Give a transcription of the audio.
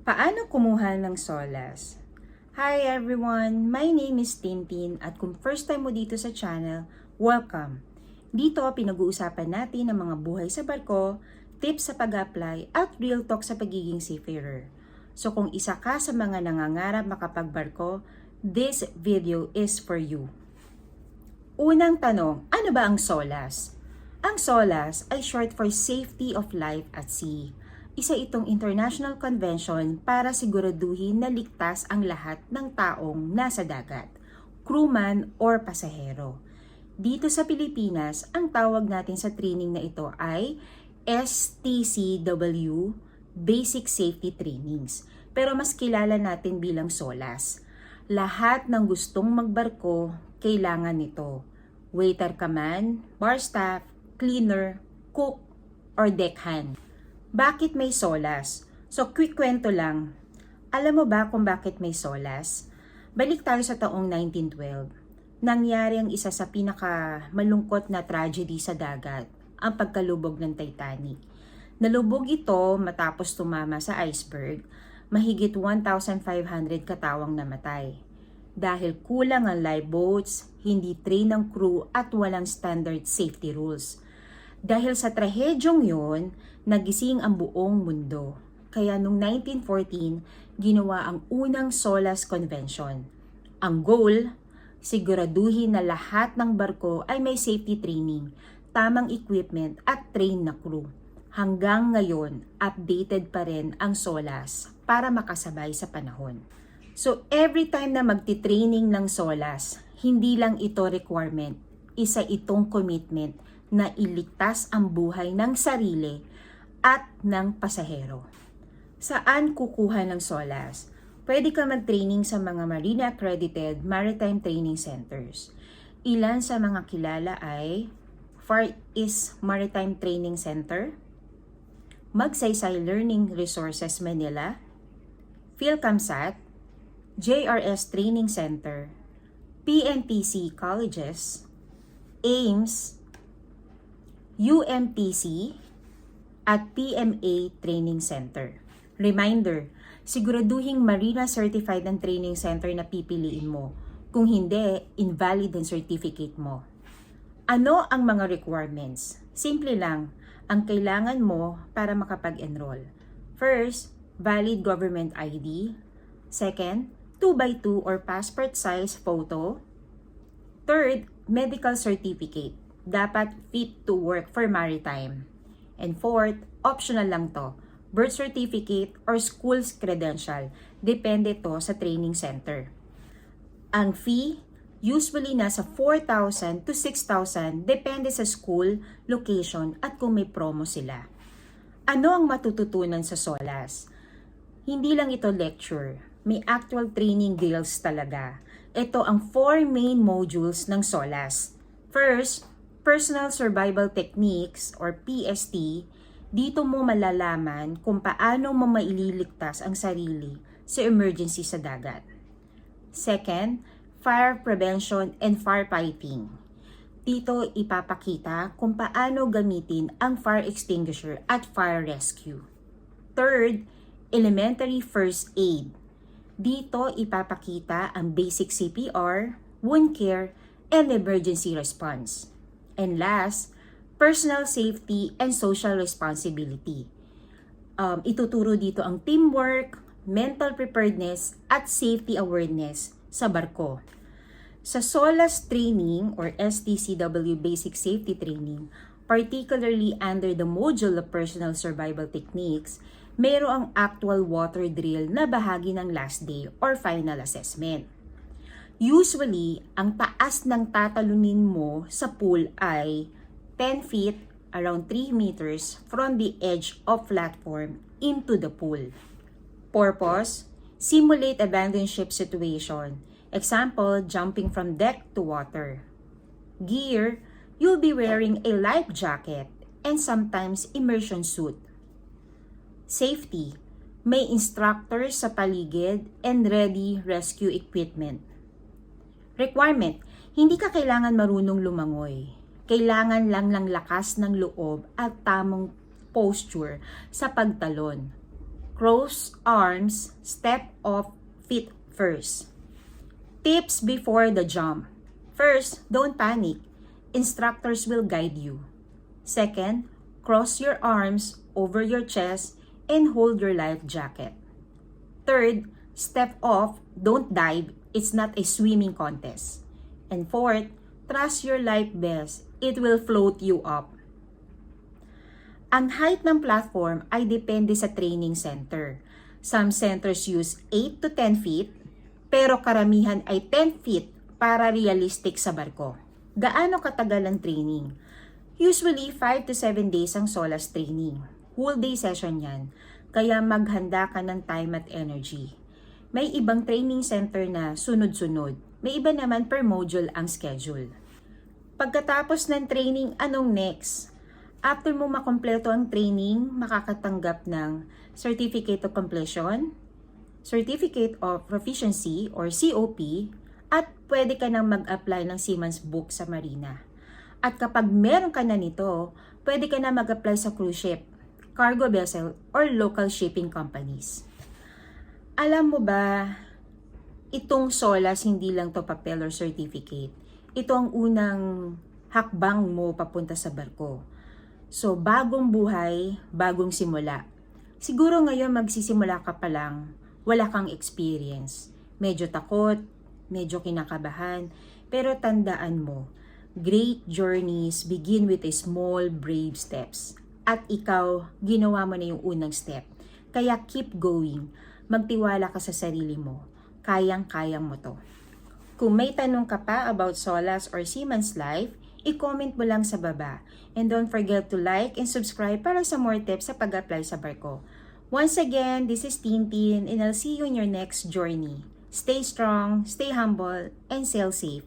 Paano kumuha ng solas? Hi everyone! My name is Tintin at kung first time mo dito sa channel, welcome! Dito pinag-uusapan natin ang mga buhay sa barko, tips sa pag-apply at real talk sa pagiging seafarer. So kung isa ka sa mga nangangarap makapagbarko, this video is for you. Unang tanong, ano ba ang SOLAS? Ang SOLAS ay short for Safety of Life at Sea. Isa itong international convention para siguraduhin na ligtas ang lahat ng taong nasa dagat, crewman or pasahero. Dito sa Pilipinas, ang tawag natin sa training na ito ay STCW, Basic Safety Trainings. Pero mas kilala natin bilang SOLAS. Lahat ng gustong magbarko, kailangan nito. Waiter ka man, bar staff, cleaner, cook, or deckhand. Bakit may SOLAS? So, quick kwento lang. Alam mo ba kung bakit may SOLAS? Balik tayo sa taong 1912. Nangyari ang isa sa pinaka malungkot na tragedy sa dagat, ang pagkalubog ng Titanic. Nalubog ito matapos tumama sa iceberg, mahigit 1,500 katawang namatay. Dahil kulang ang lifeboats, hindi train ng crew at walang standard safety rules. Dahil sa trahedyong yon, nagising ang buong mundo. Kaya noong 1914, ginawa ang unang SOLAS Convention. Ang goal, siguraduhin na lahat ng barko ay may safety training, tamang equipment at trained na crew. Hanggang ngayon, updated pa rin ang SOLAS para makasabay sa panahon. So every time na magti-training ng SOLAS, hindi lang ito requirement, isa itong commitment na iligtas ang buhay ng sarili at ng pasahero. Saan kukuha ng SOLAS? Pwede ka mag-training sa mga Marine Accredited Maritime Training Centers. Ilan sa mga kilala ay Far East Maritime Training Center, Magsaysay Learning Resources Manila, PhilCamSat, JRS Training Center, PNPC Colleges, AIMS, UMTC, at PMA Training Center. Reminder, siguraduhing Marina Certified ang training center na pipiliin mo. Kung hindi, invalid ang certificate mo. Ano ang mga requirements? Simple lang, ang kailangan mo para makapag-enroll. First, valid government ID. Second, 2x2 or passport size photo. Third, medical certificate. Dapat fit to work for maritime. And fourth, optional lang to. Birth certificate or school's credential. Depende to sa training center. Ang fee, usually nasa 4,000 to 6,000 depende sa school, location at kung may promo sila. Ano ang matututunan sa SOLAS? Hindi lang ito lecture, may actual training deals talaga. Ito ang four main modules ng SOLAS. First, Personal Survival Techniques or PST. Dito mo malalaman kung paano mo maililigtas ang sarili sa emergency sa dagat. Second, fire prevention and firefighting. Dito ipapakita kung paano gamitin ang fire extinguisher at fire rescue. Third, elementary first aid. Dito ipapakita ang basic CPR, wound care, and emergency response. And last, personal safety and social responsibility. Um, ituturo dito ang teamwork, mental preparedness, at safety awareness sa barko. Sa SOLAS training or STCW Basic Safety Training, particularly under the module of Personal Survival Techniques, mayroong actual water drill na bahagi ng last day or final assessment. Usually, ang taas ng tatalunin mo sa pool ay 10 feet, around 3 meters from the edge of platform into the pool. Purpose, simulate abandoned ship situation. Example, jumping from deck to water. Gear, you'll be wearing a life jacket and sometimes immersion suit. Safety, may instructors sa paligid and ready rescue equipment. Requirement, hindi ka kailangan marunong lumangoy. Kailangan lang ng lakas ng loob at tamang posture sa pagtalon. Cross arms, step off feet first. Tips before the jump. First, don't panic. Instructors will guide you. Second, cross your arms over your chest and hold your life jacket. Third, step off, don't dive. It's not a swimming contest. And fourth, trust your life best. It will float you up. Ang height ng platform ay depende sa training center. Some centers use 8 to 10 feet, pero karamihan ay 10 feet para realistic sa barko. Gaano katagal ang training? Usually, 5 to 7 days ang SOLAS training. Whole day session yan. Kaya maghanda ka ng time at energy. May ibang training center na sunod-sunod. May iba naman per module ang schedule. Pagkatapos ng training, anong next? After mo makompleto ang training, makakatanggap ng Certificate of Completion, Certificate of Proficiency or COP, at pwede ka nang mag-apply ng Seaman's Book sa Marina. At kapag meron ka na nito, pwede ka na mag-apply sa cruise ship, cargo vessel, or local shipping companies. Alam mo ba, itong SOLAS hindi lang to papel or certificate. Ito ang unang hakbang mo papunta sa barko. So, bagong buhay, bagong simula. Siguro ngayon magsisimula ka pa lang, wala kang experience. Medyo takot, medyo kinakabahan, pero tandaan mo, great journeys begin with a small, brave steps. At ikaw, ginawa mo na yung unang step. Kaya keep going. Magtiwala ka sa sarili mo. Kayang-kayang mo to. Kung may tanong ka pa about Solas or Seaman's Life, i-comment mo lang sa baba. And don't forget to like and subscribe para sa more tips sa pag-apply sa barko. Once again, this is Tintin and I'll see you in your next journey. Stay strong, stay humble, and sail safe.